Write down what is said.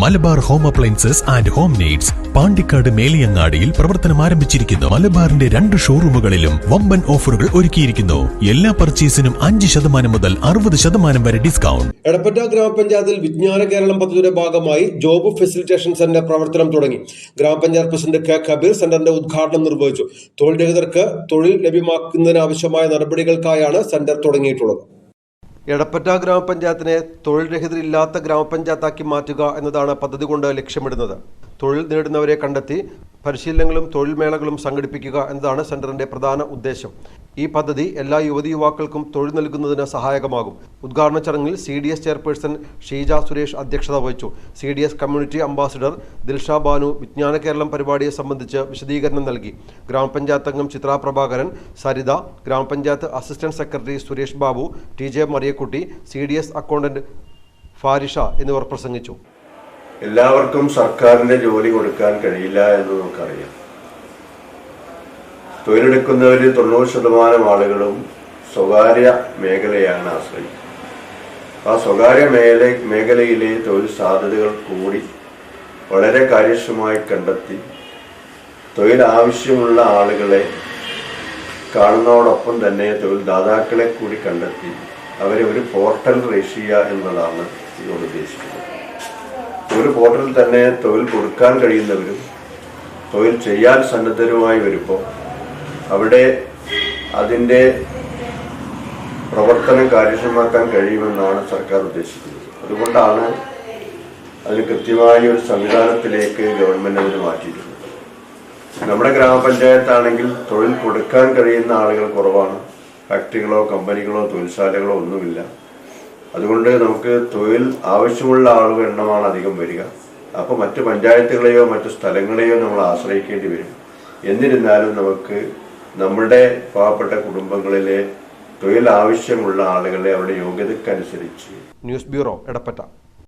Malabar home appliances and home needs Pandikkad മേലിയങ്ങാടിയിൽ പ്രവർത്തനം ആരംഭിച്ചിരിക്കുന്നു. മലബാറിന്റെ രണ്ട് ഷോറൂമുകളിലും വമ്പൻ ഓഫറുകൾ ഒരുക്കിയിരിക്കുന്നു. എല്ലാ പർച്ചേസിനും അഞ്ച് ശതമാനം മുതൽ അറുപത് ശതമാനം വരെ ഡിസ്കൗണ്ട്. എടപ്പറ്റ ഗ്രാമപഞ്ചായത്തിൽ വിജ്ഞാന കേരളം പദ്ധതിയുടെ ഭാഗമായി ജോബ് ഫെസിലിറ്റേഷൻ സെന്റർ പ്രവർത്തനം തുടങ്ങി. ഗ്രാമപഞ്ചായത്ത് പ്രസിഡന്റ് കെ കബീർ സെന്ററിന്റെ ഉദ്ഘാടനം നിർവഹിച്ചു. തൊഴിൽ രഹിതർക്ക് തൊഴിൽ ലഭ്യമാക്കുന്നതിനാവശ്യമായ നടപടികൾക്കായാണ് സെന്റർ തുടങ്ങിയിട്ടുള്ളത്. എടപ്പറ്റ ഗ്രാമപഞ്ചായത്തിനെ തൊഴിൽ രഹിതരില്ലാത്ത ഗ്രാമപഞ്ചായത്താക്കി മാറ്റുക എന്നതാണ് പദ്ധതി കൊണ്ട് ലക്ഷ്യമിടുന്നത്. തൊഴിൽ നേടുന്നവരെ കണ്ടെത്തി പരിശീലനങ്ങളും തൊഴിൽ മേളകളും സംഘടിപ്പിക്കുക എന്നതാണ് സെന്ററിന്റെ പ്രധാന ഉദ്ദേശം. ഈ പദ്ധതി എല്ലാ യുവതി യുവാക്കൾക്കും തൊഴിൽ നൽകുന്നതിന് സഹായകമാകും. ഉദ്ഘാടന ചടങ്ങിൽ C D S chairperson Sheeja Suresh അധ്യക്ഷത വഹിച്ചു. C D S community ambassador Dilsha Banu Vijnana Keralam പരിപാടിയെ സംബന്ധിച്ച് വിശദീകരണം നൽകി. ഗ്രാമപഞ്ചായത്ത് അംഗം ചിത്ര പ്രഭാകരൻ സരിത ഗ്രാമപഞ്ചായത്ത് assistant secretary Suresh Babu T J Mariyakutty C D S accountant Farisha എന്നിവർ പ്രസംഗിച്ചു. എല്ലാവർക്കും സർക്കാരിന്റെ ജോലി കൊടുക്കാൻ കഴിയില്ല എന്ന് നമുക്കറിയാം. തൊഴിലെടുക്കുന്നവരിൽ തൊണ്ണൂറ് ശതമാനം ആളുകളും സ്വകാര്യ മേഖലയാണ് ആശ്രയിക്കുന്നത്. ആ സ്വകാര്യ മേഖല മേഖലയിലെ തൊഴിൽ സാധ്യതകൾ കൂടി വളരെ കാര്യക്ഷമമായി കണ്ടെത്തി തൊഴിൽ ആവശ്യമുള്ള ആളുകളെ കാണുന്നതോടൊപ്പം തന്നെ തൊഴിൽദാതാക്കളെ കൂടി കണ്ടെത്തി അവരെ ഒരു പോർട്ടൽ ചെയ്യുക എന്നതാണ് ഇതുകൊണ്ട് ഉദ്ദേശിക്കുന്നത്. ഒരു പോർട്ടലിൽ തന്നെ തൊഴിൽ കൊടുക്കാൻ കഴിയുന്നവരും തൊഴിൽ ചെയ്യാൻ സന്നദ്ധരുമായി വരുമ്പോൾ അവിടെ അതിന്റെ പ്രവർത്തനം കാര്യക്ഷമമാക്കാൻ കഴിയുമെന്നാണ് സർക്കാർ ഉദ്ദേശിക്കുന്നത്. അതുകൊണ്ടാണ് അതിന് കൃത്യമായ ഒരു സംവിധാനത്തിലേക്ക് ഗവൺമെന്റ് അതിന് മാറ്റിയിട്ടുള്ളത്. നമ്മുടെ ഗ്രാമപഞ്ചായത്താണെങ്കിൽ തൊഴിൽ കൊടുക്കാൻ കഴിയുന്ന ആളുകൾ കുറവാണ്. ഫാക്ടറികളോ കമ്പനികളോ തൊഴിൽശാലകളോ ഒന്നുമില്ല. അതുകൊണ്ട് നമുക്ക് തൊഴിൽ ആവശ്യമുള്ള ആളുകൾ എണ്ണമാണ് അധികം വരിക. അപ്പോൾ മറ്റു പഞ്ചായത്തുകളെയോ മറ്റു സ്ഥലങ്ങളെയോ നമ്മൾ ആശ്രയിക്കേണ്ടി വരും. എന്നിരുന്നാലും നമുക്ക് നമ്മുടെ പാവപ്പെട്ട കുടുംബങ്ങളിലെ തൊഴിൽ ആവശ്യമുള്ള ആളുകളെ അവരുടെ യോഗ്യതക്കനുസരിച്ച്. News bureau Edappatta.